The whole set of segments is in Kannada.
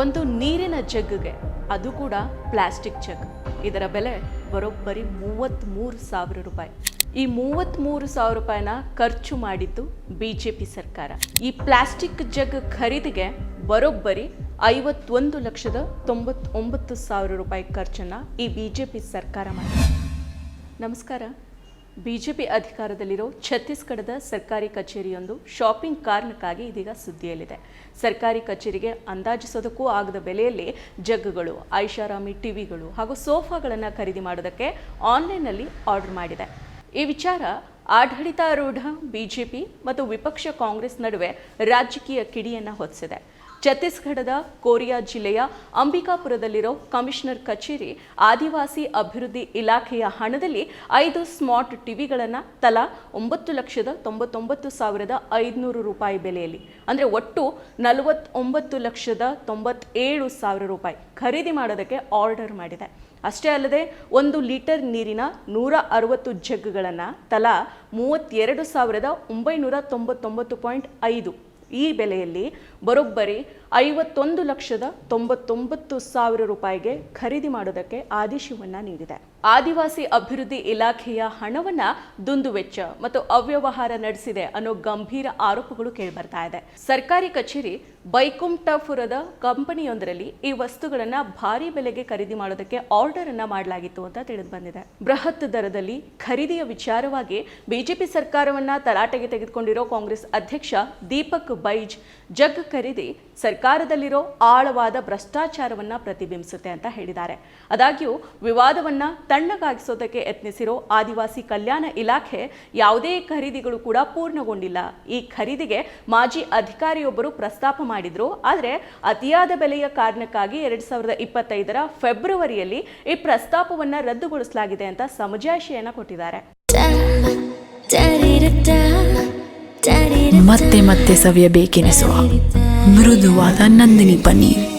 ಒಂದು ನೀರಿನ ಜಗ್ಗಿಗೆ. ಅದು ಕೂಡ ಪ್ಲಾಸ್ಟಿಕ್ ಜಗ್. ಇದರ ಬೆಲೆ ಬರೋಬ್ಬರಿ ಮೂವತ್ತ್ಮೂರು ಸಾವಿರ ರೂಪಾಯಿ. ಈ ಮೂವತ್ತ್ಮೂರು ಸಾವಿರ ರೂಪಾಯಿನ ಖರ್ಚು ಮಾಡಿದ್ದು ಬಿ ಜೆ ಪಿ ಸರ್ಕಾರ. ಈ ಪ್ಲಾಸ್ಟಿಕ್ ಜಗ್ ಖರೀದಿಗೆ ಬರೋಬ್ಬರಿ ಐವತ್ತೊಂದು ಲಕ್ಷದ ತೊಂಬತ್ತೊಂಬತ್ತು ಸಾವಿರ ರೂಪಾಯಿ ಖರ್ಚನ್ನು ಈ ಬಿ ಜೆ ಪಿ ಸರ್ಕಾರ ಮಾಡಿದೆ. ನಮಸ್ಕಾರ. ಬಿಜೆಪಿ ಅಧಿಕಾರದಲ್ಲಿರೋ ಛತ್ತೀಸ್ಗಢದ ಸರ್ಕಾರಿ ಕಚೇರಿಯೊಂದು ಶಾಪಿಂಗ್ ಕಾರಣಕ್ಕಾಗಿ ಇದೀಗ ಸುದ್ದಿಯಲ್ಲಿದೆ. ಸರ್ಕಾರಿ ಕಚೇರಿಗೆ ಅಂದಾಜಿಸೋದಕ್ಕೂ ಆಗದ ಬೆಲೆಯಲ್ಲಿ ಜಗ್ಗುಗಳು, ಐಷಾರಾಮಿ ಟಿವಿಗಳು ಹಾಗೂ ಸೋಫಾಗಳನ್ನು ಖರೀದಿ ಮಾಡೋದಕ್ಕೆ ಆನ್ಲೈನ್ನಲ್ಲಿ ಆರ್ಡರ್ ಮಾಡಿದೆ. ಈ ವಿಚಾರ ಆಡಳಿತಾರೂಢ ಬಿಜೆಪಿ ಮತ್ತು ವಿಪಕ್ಷ ಕಾಂಗ್ರೆಸ್ ನಡುವೆ ರಾಜಕೀಯ ಕಿಡಿಯನ್ನು ಹೊತ್ತಿಸಿದೆ. ಛತ್ತೀಸ್ಗಢದ ಕೋರಿಯಾ ಜಿಲ್ಲೆಯ ಅಂಬಿಕಾಪುರದಲ್ಲಿರೋ ಕಮಿಷನರ್ ಕಚೇರಿ ಆದಿವಾಸಿ ಅಭಿವೃದ್ಧಿ ಇಲಾಖೆಯ ಹಣದಲ್ಲಿ ಐದು ಸ್ಮಾರ್ಟ್ ಟಿವಿಗಳನ್ನು ತಲಾ ಒಂಬತ್ತು ಲಕ್ಷದ ತೊಂಬತ್ತೊಂಬತ್ತು ಸಾವಿರದ ಐದುನೂರು ರೂಪಾಯಿ ಬೆಲೆಯಲ್ಲಿ, ಅಂದರೆ ಒಟ್ಟು ನಲವತ್ತೊಂಬತ್ತು ಲಕ್ಷದ ತೊಂಬತ್ತೇಳು ಸಾವಿರ ರೂಪಾಯಿ ಖರೀದಿ ಮಾಡೋದಕ್ಕೆ ಆರ್ಡರ್ ಮಾಡಿದೆ. ಅಷ್ಟೇ ಅಲ್ಲದೆ ಒಂದು ಲೀಟರ್ ನೀರಿನ ನೂರ ಅರವತ್ತು ಜಗ್ಗಳನ್ನು ತಲಾ ಮೂವತ್ತೆರಡು ಸಾವಿರದ ಒಂಬೈನೂರ ತೊಂಬತ್ತೊಂಬತ್ತು ಪಾಯಿಂಟ್ ಐದು ಈ ಬೆಲೆಯಲ್ಲಿ ಬರೋಬ್ಬರಿ ಐವತ್ತೊಂದು ಲಕ್ಷದ ತೊಂಬತ್ತೊಂಬತ್ತು ಸಾವಿರ ರೂಪಾಯಿಗೆ ಖರೀದಿ ಮಾಡೋದಕ್ಕೆ ಆದೇಶವನ್ನು ನೀಡಿದೆ. ಆದಿವಾಸಿ ಅಭಿವೃದ್ಧಿ ಇಲಾಖೆಯ ಹಣವನ್ನ ದುಂದುವೆಚ್ಚ ಮತ್ತು ಅವ್ಯವಹಾರ ನಡೆಸಿದೆ ಅನ್ನೋ ಗಂಭೀರ ಆರೋಪಗಳು ಕೇಳಿಬರ್ತಾ ಇದೆ. ಸರ್ಕಾರಿ ಕಚೇರಿ ಬೈಕುಂಠಪುರದ ಕಂಪನಿಯೊಂದರಲ್ಲಿ ಈ ವಸ್ತುಗಳನ್ನ ಭಾರಿ ಬೆಲೆಗೆ ಖರೀದಿ ಮಾಡೋದಕ್ಕೆ ಆರ್ಡರ್ ಅನ್ನ ಮಾಡಲಾಗಿತ್ತು ಅಂತ ತಿಳಿದು ಬಂದಿದೆ. ಬೃಹತ್ ದರದಲ್ಲಿ ಖರೀದಿಯ ವಿಚಾರವಾಗಿ ಬಿಜೆಪಿ ಸರ್ಕಾರವನ್ನ ತರಾಟೆಗೆ ತೆಗೆದುಕೊಂಡಿರೋ ಕಾಂಗ್ರೆಸ್ ಅಧ್ಯಕ್ಷ ದೀಪಕ್ ಬೈಜ್ ಜಗ್ ಖರೀದಿ ಸರ್ಕಾರದಲ್ಲಿರೋ ಆಳವಾದ ಭ್ರಷ್ಟಾಚಾರವನ್ನ ಪ್ರತಿಬಿಂಬಿಸುತ್ತೆ ಅಂತ ಹೇಳಿದ್ದಾರೆ. ಆದಾಗ್ಯೂ ವಿವಾದವನ್ನ ತಣ್ಣಗಾಗಿಸೋದಕ್ಕೆ ಯತ್ನಿಸಿರೋ ಆದಿವಾಸಿ ಕಲ್ಯಾಣ ಇಲಾಖೆ ಯಾವುದೇ ಖರೀದಿಗಳು ಕೂಡ ಪೂರ್ಣಗೊಂಡಿಲ್ಲ. ಈ ಖರೀದಿಗೆ ಮಾಜಿ ಅಧಿಕಾರಿಯೊಬ್ಬರು ಪ್ರಸ್ತಾಪ ಮಾಡಿದ್ರು. ಆದರೆ ಅತಿಯಾದ ಬೆಲೆಯ ಕಾರಣಕ್ಕಾಗಿ ಎರಡ್ ಸಾವಿರದ ಇಪ್ಪತ್ತೈದರ ಫೆಬ್ರವರಿಯಲ್ಲಿ ಈ ಪ್ರಸ್ತಾಪವನ್ನ ರದ್ದುಗೊಳಿಸಲಾಗಿದೆ ಅಂತ ಸಮಜಾಯಿಷಿಯನ್ನ ಕೊಟ್ಟಿದ್ದಾರೆ. ಮತ್ತೆ ಮತ್ತೆ ಸವಿಯಬೇಕೆನಿಸುವ ಮೃದುವಾದ ನಂದಿನಿ ಪನ್ನೀರ್.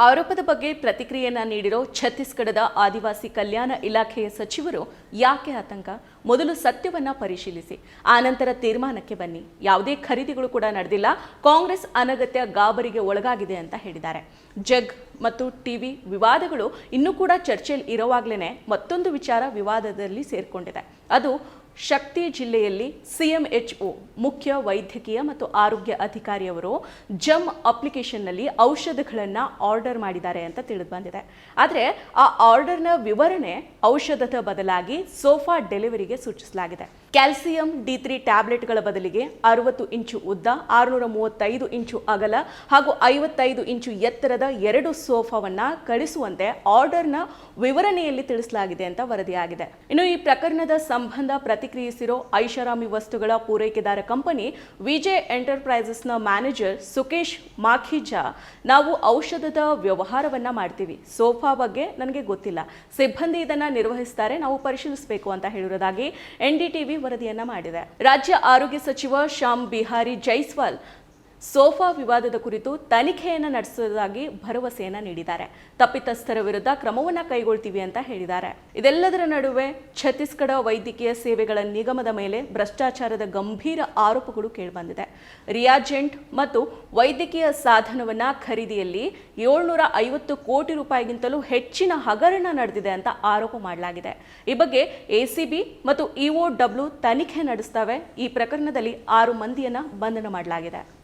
ಆರೋಪದ ಬಗ್ಗೆ ಪ್ರತಿಕ್ರಿಯೆಯನ್ನ ನೀಡಿರೋ ಛತ್ತೀಸ್ಗಢದ ಆದಿವಾಸಿ ಕಲ್ಯಾಣ ಇಲಾಖೆಯ ಸಚಿವರು ಯಾಕೆ ಆತಂಕ? ಮೊದಲು ಸತ್ಯವನ್ನ ಪರಿಶೀಲಿಸಿ. ಆನಂತರ ತೀರ್ಮಾನಕ್ಕೆ ಬನ್ನಿ. ಯಾವುದೇ ಖರೀದಿಗಳು ಕೂಡ ನಡೆದಿಲ್ಲ. ಕಾಂಗ್ರೆಸ್ ಅನಗತ್ಯ ಗಾಬರಿಗೆ ಒಳಗಾಗಿದೆ ಅಂತ ಹೇಳಿದ್ದಾರೆ. ಜಗ್ ಮತ್ತು ಟಿವಿ ವಿವಾದಗಳು ಇನ್ನೂ ಕೂಡ ಚರ್ಚೆಯಲ್ಲಿ ಇರುವಾಗಲೇ ಮತ್ತೊಂದು ವಿಚಾರ ವಿವಾದದಲ್ಲಿ ಸೇರಿಕೊಂಡಿದೆ. ಅದು ಶಕ್ತಿ ಜಿಲ್ಲೆಯಲ್ಲಿ ಸಿಎಂಎಚ್ಒ ಮುಖ್ಯ ವೈದ್ಯಕೀಯ ಮತ್ತು ಆರೋಗ್ಯ ಅಧಿಕಾರಿಯವರು ಜಮ್ ಅಪ್ಲಿಕೇಶನ್ನಲ್ಲಿ ಔಷಧಗಳನ್ನು ಆರ್ಡರ್ ಮಾಡಿದ್ದಾರೆ ಅಂತ ತಿಳಿದು ಬಂದಿದೆ. ಆದರೆ ಆ ಆರ್ಡರ್ನ ವಿವರಣೆ ಔಷಧದ ಬದಲಾಗಿ ಸೋಫಾ ಡೆಲಿವರಿಗೆ ಸೂಚಿಸಲಾಗಿದೆ. ಕ್ಯಾಲ್ಸಿಯಂ ಡಿ ತ್ರೀ ಟ್ಯಾಬ್ಲೆಟ್ಗಳ ಬದಲಿಗೆ ಅರವತ್ತು ಇಂಚು ಉದ್ದ, ಆರುನೂರ ಮೂವತ್ತೈದು ಇಂಚು ಅಗಲ ಹಾಗೂ ಐವತ್ತೈದು ಇಂಚು ಎತ್ತರದ ಎರಡು ಸೋಫಾವನ್ನು ಕಳಿಸುವಂತೆ ಆರ್ಡರ್ನ ವಿವರಣೆಯಲ್ಲಿ ತಿಳಿಸಲಾಗಿದೆ ಅಂತ ವರದಿಯಾಗಿದೆ. ಇನ್ನು ಈ ಪ್ರಕರಣದ ಸಂಬಂಧ ಪ್ರತಿಕ್ರಿಯಿಸಿರೋ ಐಷಾರಾಮಿ ವಸ್ತುಗಳ ಪೂರೈಕೆದಾರ ಕಂಪನಿ ವಿಜಯ್ ಎಂಟರ್ಪ್ರೈಸಸ್ನ ಮ್ಯಾನೇಜರ್ ಸುಕೇಶ್ ಮಾಖಿಜಾ, ನಾವು ಔಷಧದ ವ್ಯವಹಾರವನ್ನು ಮಾಡ್ತೀವಿ. ಸೋಫಾ ಬಗ್ಗೆ ನನಗೆ ಗೊತ್ತಿಲ್ಲ. ಸಿಬ್ಬಂದಿ ಇದನ್ನು ನಿರ್ವಹಿಸ್ತಾರೆ, ನಾವು ಪರಿಶೀಲಿಸಬೇಕು ಅಂತ ಹೇಳಿರೋದಾಗಿ ಎನ್ಡಿಟಿವಿ ವರದಿಯನ್ನ ಮಾಡಿದೆ. ರಾಜ್ಯ ಆರೋಗ್ಯ ಸಚಿವ ಶ್ಯಾಮ್ ಬಿಹಾರಿ ಜೈಸ್ವಾಲ್ ಸೋಫಾ ವಿವಾದದ ಕುರಿತು ತನಿಖೆಯನ್ನು ನಡೆಸುವುದಾಗಿ ಭರವಸೆಯನ್ನು ನೀಡಿದ್ದಾರೆ. ತಪ್ಪಿತಸ್ಥರ ವಿರುದ್ಧ ಕ್ರಮವನ್ನು ಕೈಗೊಳ್ತೀವಿ ಅಂತ ಹೇಳಿದ್ದಾರೆ. ಇದೆಲ್ಲದರ ನಡುವೆ ಛತ್ತೀಸ್ಗಢ ವೈದ್ಯಕೀಯ ಸೇವೆಗಳ ನಿಗಮದ ಮೇಲೆ ಭ್ರಷ್ಟಾಚಾರದ ಗಂಭೀರ ಆರೋಪಗಳು ಕೇಳಿಬಂದಿದೆ. ರಿಯಾಜೆಂಟ್ ಮತ್ತು ವೈದ್ಯಕೀಯ ಸಾಧನವನ್ನ ಖರೀದಿಯಲ್ಲಿ ಏಳ್ನೂರ ಐವತ್ತು ಕೋಟಿ ರೂಪಾಯಿಗಿಂತಲೂ ಹೆಚ್ಚಿನ ಹಗರಣ ನಡೆದಿದೆ ಅಂತ ಆರೋಪ ಮಾಡಲಾಗಿದೆ. ಈ ಬಗ್ಗೆ ಎಸಿಬಿ ಮತ್ತು ಇಒ ಡಬ್ಲ್ಯೂ ತನಿಖೆ ನಡೆಸ್ತವೆ ಈ ಪ್ರಕರಣದಲ್ಲಿ ಆರು ಮಂದಿಯನ್ನ ಬಂಧನ ಮಾಡಲಾಗಿದೆ.